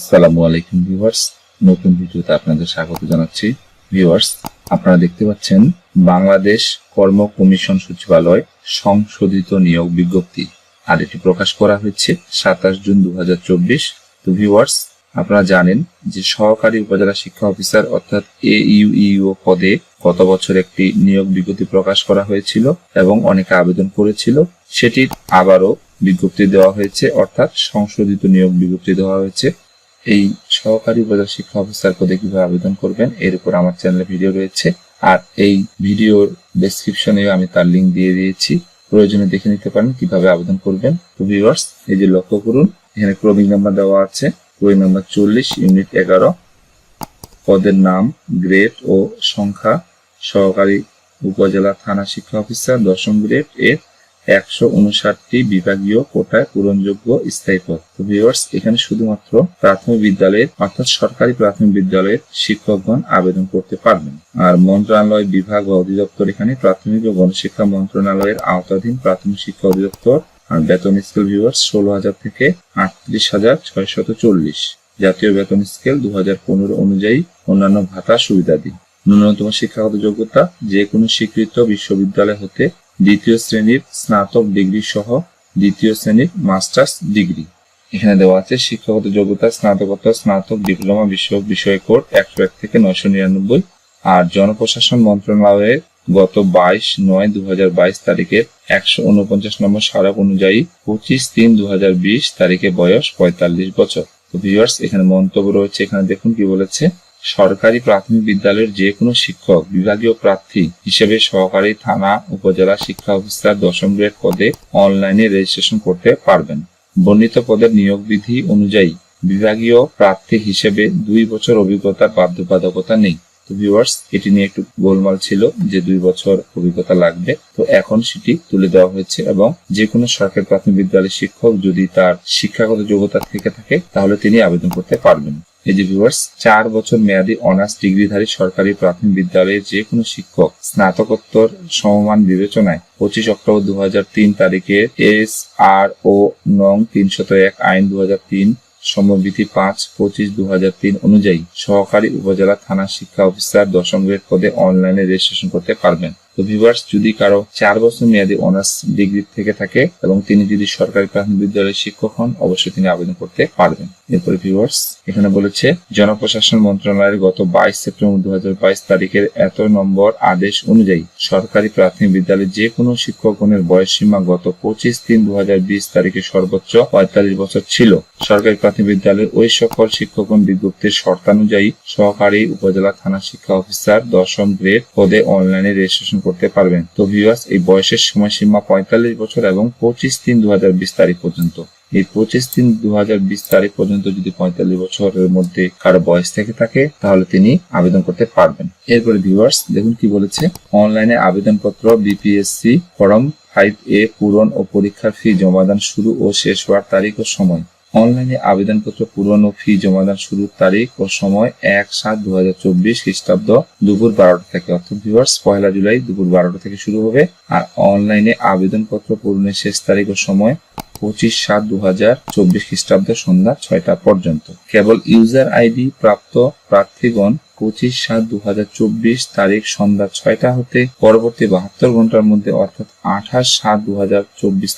আসসালামু আলাইকুম, ভিউয়ার্স। নতুন ভিডিওতে আপনাদের স্বাগত জানাচ্ছি। ভিউয়ার্স, আপনারা দেখতে পাচ্ছেন বাংলাদেশ কর্ম কমিশন সচিবালয় সংশোধিত নিয়োগ বিজ্ঞপ্তি। আর এটি প্রকাশ করা হয়েছে সাতাশ জুন দু তো ভিউয়ার্স, আপনারা জানেন যে সহকারী উপজেলা শিক্ষা অফিসার অর্থাৎ এ ইউ পদে গত বছর একটি নিয়োগ বিজ্ঞপ্তি প্রকাশ করা হয়েছিল এবং অনেকে আবেদন করেছিল। সেটির আবারও বিজ্ঞপ্তি দেওয়া হয়েছে, অর্থাৎ সংশোধিত নিয়োগ বিজ্ঞপ্তি দেওয়া হয়েছে। এই সহকারী উপজেলা শিক্ষা অফিসার পদে কীভাবে আবেদন করবেন, এর উপর আমার চ্যানেলে ভিডিও রয়েছে। আর এই ভিডিওর ডেসক্রিপশনে আমি তার লিংক দিয়ে দিয়েছি। প্রয়োজনে দেখে নিতে পারেন কীভাবে আবেদন করবেন। তো ভিউয়ার্স এই যে লক্ষ্য করুন, এখানে ক্রমিক নাম্বার দেওয়া আছে। ক্রমিক নাম্বার চল্লিশ ইউনিট এগারো। পদের নাম গ্রেড ও সংখ্যা, সহকারী উপজেলা থানা শিক্ষা অফিসার, দশম গ্রেড এর একশো উনষাটটি বিভাগীয় কোটায় পূরণযোগ্য স্থায়ী পদ ভিউয়ার্স এখানে শুধুমাত্র প্রাথমিক বিদ্যালয়ের, অর্থাৎ সরকারি প্রাথমিক বিদ্যালয়ের শিক্ষকগণ আবেদন করতে পারবেন। আর মন্ত্রণালয় বিভাগ বা অধিদপ্তর এখানে প্রাথমিক ও গণশিক্ষা মন্ত্রণালয়ের আওতাধীন প্রাথমিক শিক্ষা অধিদপ্তর আর বেতন স্কেল ভিউয়ার্স ষোলো হাজার থেকে আটত্রিশ হাজার ছয়শত চল্লিশ। জাতীয় বেতন স্কেল দু হাজার পনেরো অনুযায়ী অন্যান্য ভাতা সুবিধাদি। ন্যূনতম শিক্ষাগত যোগ্যতা যে কোনো স্বীকৃত বিশ্ববিদ্যালয় হতে দ্বিতীয় শ্রেণির স্নাতক ডিগ্রি সহ দ্বিতীয় শ্রেণির মাস্টার্স ডিগ্রি। এখানে দেওয়া আছে, শিক্ষাগত যোগ্যতা, স্নাতকোত্তর, স্নাতক ডিপ্লোমা বিশ্ব বিষয় কোড একশো এক থেকে নয়শো নিরানব্বই আর জনপ্রশাসন মন্ত্রণালয়ের গত বাইশ নয় দু বাইশ তারিখের একশো উনপঞ্চাশ নম্বর স্মারক অনুযায়ী পঁচিশ তিন দু বিশ তারিখে বয়স পঁয়তাল্লিশ বছর। তো ভিউয়ার্স এখানে মন্তব্য রয়েছে, এখানে দেখুন কি বলেছে। সরকারি প্রাথমিক বিদ্যালয়ের যে কোনো শিক্ষক, বিভাগীয় প্রার্থী হিসেবে সহকারী থানা, উপজেলা শিক্ষা অফিসার দশম গ্রেড পদে অনলাইনে রেজিস্ট্রেশন করতে পারবেন। বর্ণিত পদের নিয়োগ বিধি অনুযায়ী বিভাগীয় প্রার্থী হিসেবে দুই বছর অভিজ্ঞতার বাধ্যবাধকতা নেই। তো ভিউয়ার্স এটি নিয়ে একটু গোলমাল ছিল যে দুই বছর অভিজ্ঞতা লাগবে। তো এখন সেটি তুলে দেওয়া হয়েছে এবং যে কোনো সরকারি প্রাথমিক বিদ্যালয়ের শিক্ষক যদি তার শিক্ষাগত যোগ্যতা থেকে থাকে, তাহলে তিনি আবেদন করতে পারবেন। চার বছর মেয়াদী অনার্স ডিগ্রিধারী সরকারি প্রাথমিক বিদ্যালয়ের যে কোনো শিক্ষক স্নাতকোত্তর সমমান বিবেচনায় পঁচিশ অক্টোবর দু হাজার তিন তারিখে এস আর ও নং তিনশত এক আইন দু সমবিধি পাঁচ পঁচিশ দু অনুযায়ী সহকারী উপজেলা থানা শিক্ষা অফিসার দশম গ্রেড পদে অনলাইনে রেজিস্ট্রেশন করতে পারবেন। তো ভিউয়ার্স যদি কারও চার বছর মেয়াদী অনার্স ডিগ্রি থেকে থাকে এবং তিনি যদি সরকারি প্রাথমিক বিদ্যালয়ের শিক্ষক হন, অবশ্যই তিনি আবেদন করতে পারবেন। এরপরে ভিউয়ার্স এখানে বলেছে, জনপ্রশাসন মন্ত্রণালয়ের গত বাইশ সেপ্টেম্বর দু হাজার বাইশ তারিখের এত নম্বর আদেশ অনুযায়ী সরকারি প্রাথমিক বিদ্যালয়ের যে কোনো শিক্ষকগণের বয়স সীমা গত পঁচিশ তিন দু তারিখে সর্বোচ্চ পঁয়তাল্লিশ বছর ছিল। সরকারি প্রাথমিক বিদ্যালয়ের ওই সকল শিক্ষকগণ বিজ্ঞপ্তির শর্তানুযায়ী সহকারী উপজেলা থানা শিক্ষা অফিসার দশম গ্রেড পদে অনলাইনে রেজিস্ট্রেশন করতে পারবেন। তো ভিউয়ার্স এই বয়সের সময়সীমা পঁয়তাল্লিশ বছর এবং পঁচিশ তিন দু তারিখ পর্যন্ত। এই পঁচিশ তিন দু তারিখ পর্যন্ত যদি পঁয়তাল্লিশ বছরের মধ্যে কারও বয়স থেকে থাকে, তাহলে তিনি আবেদন করতে পারবেন। এরপরে ভিউয়ার্স দেখুন কি বলেছে। অনলাইনে আবেদনপত্র বিপিএসসি ফর্ম ফাইভ এ পূরণ ও পরীক্ষার ফি জমাদান শুরু ও শেষ হওয়ার তারিখ ও সময়। অনলাইনে আবেদনপত্র পূরণ ও ফি জমাদান শুরুর তারিখ ও সময় এক সাত দু হাজার চব্বিশ খ্রিস্টাব্দ দুপুর বারোটা থেকে। অর্থাৎ ভিউয়ার্স পয়লা জুলাই দুপুর বারোটা থেকে শুরু হবে। আর অনলাইনে আবেদনপত্র পূরণের শেষ তারিখ ও সময় পঁচিশ সাত দু হাজার চব্বিশ খ্রিস্টাব্দ সন্ধ্যা ছয়টা পর্যন্ত। কেবল ইউজার আইডি প্রাপ্ত প্রার্থীগণ পঁচিশ সাত দু তারিখ সন্ধ্যা ছয়টা হতে পরবর্তী বাহাত্তর ঘণ্টার মধ্যে অর্থাৎ আঠাশ সাত দু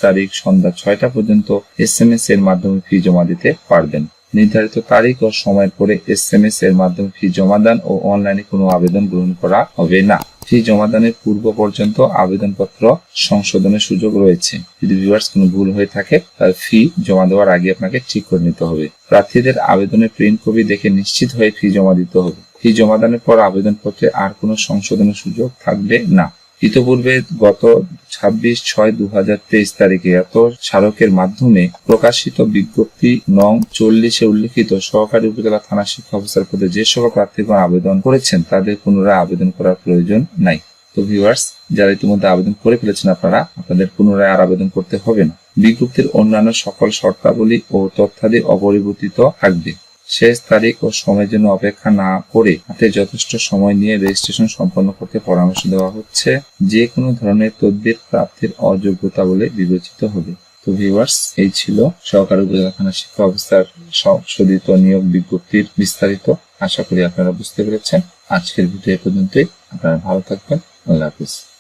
তারিখ সন্ধ্যা ছয়টা পর্যন্ত এস এম এস এর মাধ্যমে ফি জমা দিতে পারবেন। নির্ধারিত তারিখ ও সময় পরে এস এম এস এর মাধ্যমে ফি জমাদান ও অনলাইনে কোনো আবেদন গ্রহণ করা হবে না। ফি জমাদানের পূর্ব পর্যন্ত আবেদনপত্র সংশোধনের সুযোগ রয়েছে। যদি ভিউয়ার্স কোনো ভুল হয়ে থাকে তাহলে ফি জমা দেওয়ার আগে আপনাকে ঠিক করে নিতে হবে। প্রার্থীদের আবেদনের প্রিন্ট কপি দেখে নিশ্চিত হয়ে ফি জমা দিতে হবে। ফি জমাদানের পর আবেদনপত্রে আর কোনো সংশোধনের সুযোগ থাকবে না। ইতপূর্বে গত ছাব্বিশ ছয় দু তারিখে এত স্মারকের মাধ্যমে প্রকাশিত বিজ্ঞপ্তি নং চল্লিশে উল্লিখিত সহকারী উপজেলা থানা শিক্ষা অফিসার পদে যে সকল প্রার্থীগণ আবেদন করেছেন তাদের পুনরায় আবেদন করার প্রয়োজন নাই। তো ভিউয়ার্স, যারা ইতিমধ্যে আবেদন করে ফেলেছেন আপনারা, আপনাদের পুনরায় আর আবেদন করতে হবে না। বিজ্ঞপ্তির অন্যান্য সকল শর্তাবলী ও তথ্যাদি অপরিবর্তিত থাকবে। শেষ তারিখ ও সময়ের জন্য অপেক্ষা না করে হাতে যথেষ্ট সময় নিয়ে রেজিস্ট্রেশন সম্পন্ন করতে পরামর্শ দেওয়া হচ্ছে যে কোনো ধরনের তদবির প্রাপ্তির অযোগ্যতা বলে বিবেচিত হবে। তো ভিউয়ার্স এই ছিল সহকারী উপজেলা থানা শিক্ষা অফিসার সংশোধিত নিয়োগ বিজ্ঞপ্তির বিস্তারিত। আশা করি আপনারা বুঝতে পেরেছেন। আজকের ভিডিও পর্যন্তই। আপনারা ভালো থাকবেন। আল্লাহ হাফিজ।